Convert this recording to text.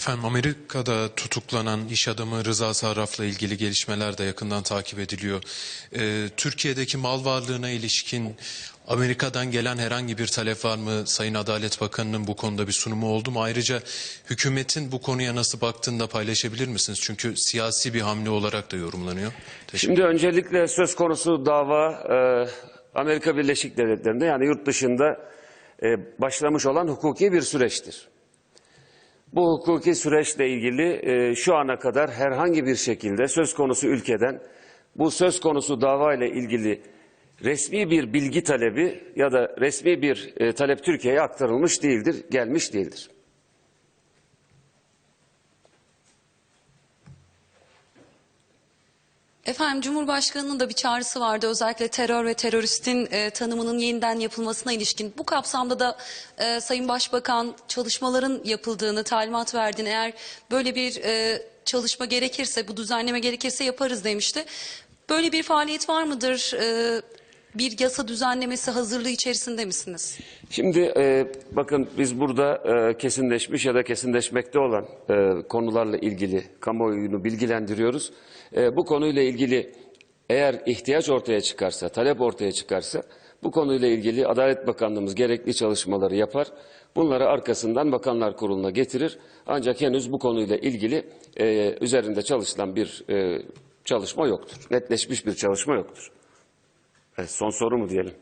Efendim Amerika'da tutuklanan iş adamı Rıza Sarraf'la ilgili gelişmeler de yakından takip ediliyor. Ee, Türkiye'deki mal varlığına ilişkin Amerika'dan gelen herhangi bir talep var mı? Sayın Adalet Bakanı'nın bu konuda bir sunumu oldu mu? Ayrıca hükümetin bu konuya nasıl baktığını da paylaşabilir misiniz? Çünkü siyasi bir hamle olarak da yorumlanıyor. Şimdi öncelikle söz konusu dava e, Amerika Birleşik Devletleri'nde yani yurt dışında e, başlamış olan hukuki bir süreçtir. Bu hukuki süreçle ilgili e, şu ana kadar herhangi bir şekilde söz konusu ülkeden bu söz konusu dava ile ilgili resmi bir bilgi talebi ya da resmi bir e, talep Türkiye'ye aktarılmış değildir, gelmiş değildir. Efendim Cumhurbaşkanı'nın da bir çağrısı vardı özellikle terör ve teröristin e, tanımının yeniden yapılmasına ilişkin. Bu kapsamda da e, Sayın Başbakan çalışmaların yapıldığını talimat verdiğini eğer böyle bir e, çalışma gerekirse bu düzenleme gerekirse yaparız demişti. Böyle bir faaliyet var mıdır? E, bir yasa düzenlemesi hazırlığı içerisinde misiniz? Şimdi e, bakın biz burada e, kesinleşmiş ya da kesinleşmekte olan e, konularla ilgili kamuoyunu bilgilendiriyoruz. E, bu konuyla ilgili eğer ihtiyaç ortaya çıkarsa, talep ortaya çıkarsa bu konuyla ilgili Adalet Bakanlığımız gerekli çalışmaları yapar. Bunları arkasından Bakanlar Kurulu'na getirir. Ancak henüz bu konuyla ilgili e, üzerinde çalışılan bir e, çalışma yoktur. Netleşmiş bir çalışma yoktur. Evet, son soru mu diyelim?